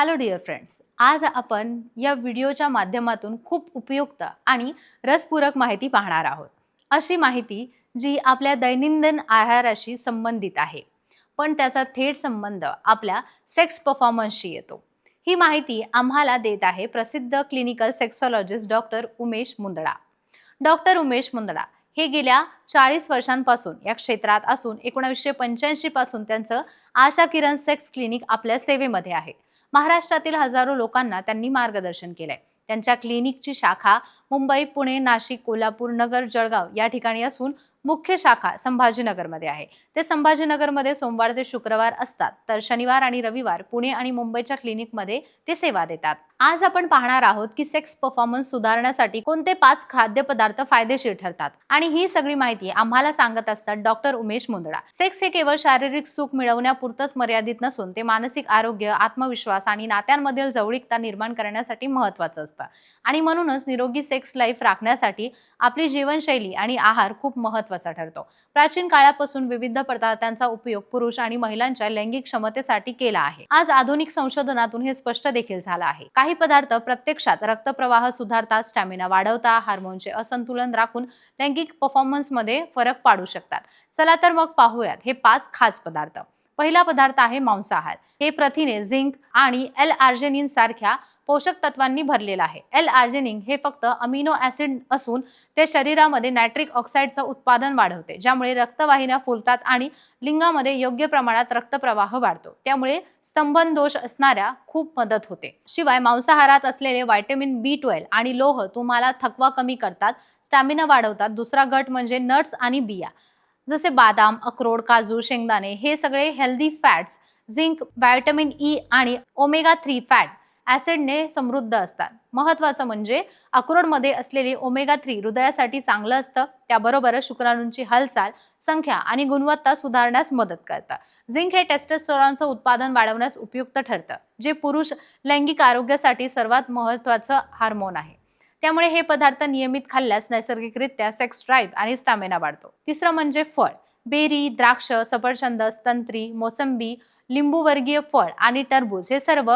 Hello dear friends आज आपण या व्हिडिओच्या माध्यमातून खूप उपयुक्त आणि रसपूरक माहिती पाहणार आहोत. अशी माहिती जी आपल्या दैनंदिन आहाराशी संबंधित आहे. पण त्याचा थेट संबंध आपल्या सेक्स परफॉर्मन्सशी येतो. ही माहिती आम्हाला देत आहे प्रसिद्ध clinical sexologist doctor Umesh Mundada. Doctor Umesh Mundada हे गेल्या चाळीस वर्षांपासून या क्षेत्रात असून एकोणावीसशे पंच्याऐंशी पासून त्यांचं आशा किरण सेक्स क्लिनिक आपल्या सेवेमध्ये आहे. महाराष्ट्रातील हजारो लोकांना त्यांनी मार्गदर्शन केलंय. त्यांच्या क्लिनिकची शाखा मुंबई पुणे नाशिक कोल्हापूर नगर जळगाव या ठिकाणी असून मुख्य शाखा संभाजीनगरमध्ये आहे. ते संभाजीनगरमध्ये सोमवार ते शुक्रवार असतात. तर शनिवार आणि रविवार पुणे आणि मुंबईच्या क्लिनिकमध्ये ते सेवा देतात. आज आपण पाहणार आहोत की सेक्स परफॉर्मन्स सुधारण्यासाठी कोणते पाच खाद्यपदार्थ फायदेशीर ठरतात. आणि ही सगळी माहिती आम्हाला सांगत असतात डॉक्टर उमेश मुंदडा. सेक्स हे केवळ शारीरिक सुख मिळवण्यापुरतंच मर्यादित नसून ते मानसिक आरोग्य आत्मविश्वास आणि नात्यांमधील जवळीकता निर्माण करण्यासाठी महत्वाचं असतं. आणि म्हणूनच निरोगी सेक्स लाईफ राखण्यासाठी आपली जीवनशैली आणि आहार खूप महत्त्वाचा ठरतो. प्राचीन काळापासून विविध पदार्थांचा उपयोग पुरुष आणि महिलांच्या लैंगिक क्षमतेसाठी केला आहे. आज आधुनिक संशोधनातून हे स्पष्ट देखील झालं आहे. काही पदार्थ प्रत्यक्षात रक्तप्रवाह सुधारतात स्टॅमिना वाढवता हार्मोनचे असंतुलन राखून लैंगिक परफॉर्मन्समध्ये फरक पाडू शकतात. चला तर मग पाहूयात हे पाच खास पदार्थ. पहिला पदार्थ आहे मांसाहार. हे प्रथिने झिंक आणि एल आर्जेनिन सारख्या पोषक तत्वांनी भरलेलं आहे. एल आर्जेनिन हे फक्त अमिनो ऍसिड असून ते शरीरामध्ये नायट्रिक ऑक्साईडचं उत्पादन वाढवते ज्यामुळे रक्तवाहिन्या फुलतात आणि लिंगामध्ये योग्य प्रमाणात रक्तप्रवाह वाढतो. त्यामुळे स्तंभन दोष असणाऱ्या खूप मदत होते. शिवाय मांसाहारात असलेले व्हायटमिन बी ट्वेल्व आणि लोह तुम्हाला थकवा कमी करतात स्टॅमिना वाढवतात. दुसरा गट म्हणजे नट्स आणि बिया. जसे बादाम अक्रोड काजू शेंगदाणे हे सगळे healthy fats zinc vitamin E आणि ओमेगा थ्री फॅट ऍसिडने समृद्ध असतात. महत्वाचं म्हणजे अक्रोडमध्ये असलेले ओमेगा थ्री हृदयासाठी चांगलं असतं. त्याबरोबरच शुक्राणूंची हालचाल संख्या आणि गुणवत्ता सुधारण्यास मदत करतं. झिंक हे टेस्टेस्टोरॉनचं उत्पादन वाढवण्यास उपयुक्त ठरतं जे पुरुष लैंगिक आरोग्यासाठी सर्वात महत्वाचं हार्मोन आहे. त्यामुळे हे पदार्थ नियमित खाल्ल्यास नैसर्गिकरित्या सेक्स ड्राईव्ह आणि स्टॅमिना वाढतो. तिसरं म्हणजे फळ. बेरी द्राक्ष सफरचंद तंत्री मोसंबी लिंबूवर्गीय फळ आणि टरबूज हे सर्व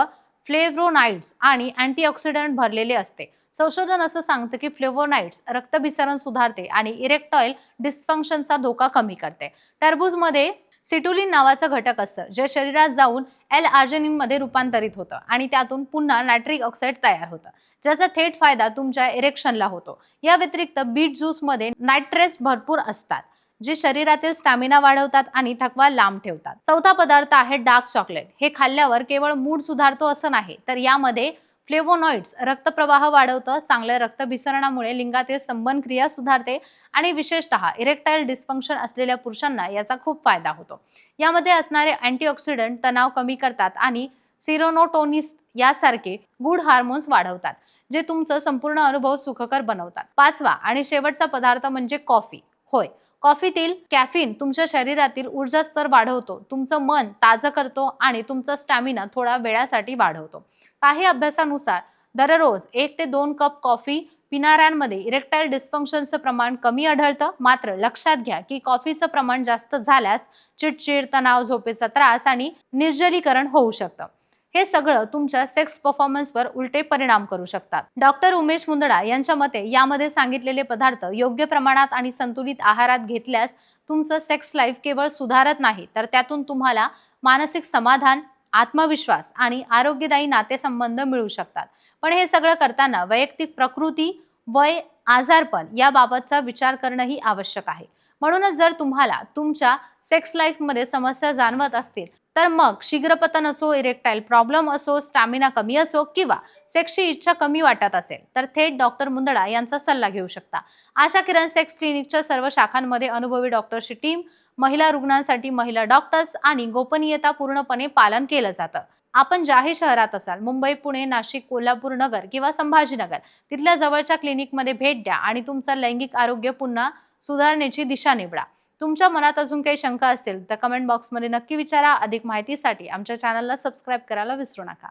फ्लेव्रोनाइड्स आणि अँटीऑक्सिडंट भरलेले असते. संशोधन असं सांगतं की फ्लेवोनाइट्स रक्तभिसरण सुधारते आणि इरेक्टॉईल डिस्फंक्शनचा धोका कमी करते. टरबूजमध्ये सिटुलिन नावाचं घटक असतं जे शरीरात जाऊन एल आर्जनिनमध्ये रूपांतरित होतं आणि त्यातून पुन्हा नायट्रिक ऑक्साईड तयार होतं. ज्याचा थेट फायदा तुमच्या इरेक्शनला होतो. या व्यतिरिक्त बीट ज्यूसमध्ये नायट्रेस भरपूर असतात जे शरीरातील स्टॅमिना वाढवतात आणि थकवा लांब ठेवतात. चौथा पदार्थ आहे डार्क चॉकलेट हे खाल्ल्यावर केवळ मूड सुधारतो असं नाही तर यामध्ये फ्लेवोनॉइड्स रक्तप्रवाह वाढवतं चांगल्या रक्तभिसरणामुळे लिंगातील संबंध क्रिया सुधारते आणि विशेषतः इरेक्टाईल डिस्फंक्शन असलेल्या पुरुषांना याचा खूप फायदा होतो. यामध्ये असणारे अँटीऑक्सिडंट तणाव कमी करतात आणि सिरोनोटोनिस यासारखे गुड हार्मोन्स वाढवतात जे तुमचं संपूर्ण अनुभव सुखकर बनवतात. पाचवा आणि शेवटचा पदार्थ म्हणजे कॉफी. होय कॉफीतील कॅफिन तुमच्या शरीरातील ऊर्जा स्तर वाढवतो तुमचं मन ताजं करतो आणि तुमचा स्टॅमिना थोडा वेळासाठी वाढवतो. काही अभ्यासानुसार दररोज एक ते दोन कप कॉफी पिणाऱ्यांमध्ये इरेक्टाईल डिस्फंक्शनचं प्रमाण कमी आढळतं. मात्र लक्षात घ्या की कॉफीचं प्रमाण जास्त झाल्यास चिडचिड तणाव झोपेचा त्रास आणि निर्जलीकरण होऊ शकतं. हे सगळं तुमच्या सेक्स परफॉर्मन्सवर उलटे परिणाम करू शकतात. डॉक्टर उमेश मुंदडा यांच्या मते यामध्ये सांगितलेले पदार्थ योग्य प्रमाणात आणि संतुलित आहारात घेतल्यास तुमचं सेक्स लाईफ केवळ सुधारत नाही तर त्यातून तुम्हाला मानसिक समाधान आत्मविश्वास आणि आरोग्यदायी नातेसंबंध मिळू शकतात. पण हे सगळं करताना वैयक्तिक प्रकृती वय आजारपण याबाबतचा विचार करणंही आवश्यक आहे. म्हणूनच जर तुम्हाला तुमच्या सेक्स लाईफमध्ये समस्या जाणवत असतील तर मग शीघ्रपतन असो इरेक्टाईल प्रॉब्लेम असो स्टॅमिना कमी असो किंवा सेक्सची इच्छा कमी वाटत असेल तर थेट डॉक्टर मुंदडा यांचा सल्ला घेऊ शकता. आशा किरण सेक्स क्लिनिकच्या सर्व शाखांमध्ये अनुभवी डॉक्टरची टीम महिला रुग्णांसाठी महिला डॉक्टर्स आणि गोपनीयता पूर्णपणे पालन केलं जातं. आपण ज्याही शहरात असाल मुंबई पुणे नाशिक कोल्हापूर नगर किंवा संभाजीनगर तिथल्या जवळच्या क्लिनिकमध्ये भेट द्या आणि तुमचं लैंगिक आरोग्य पुन्हा सुधारण्याची दिशा निवडा. तुमच्या मनात अजून काही शंका असतील तर कमेंट बॉक्समध्ये नक्की विचारा. अधिक माहितीसाठी आमच्या चॅनलला सबस्क्राईब करायला विसरू नका.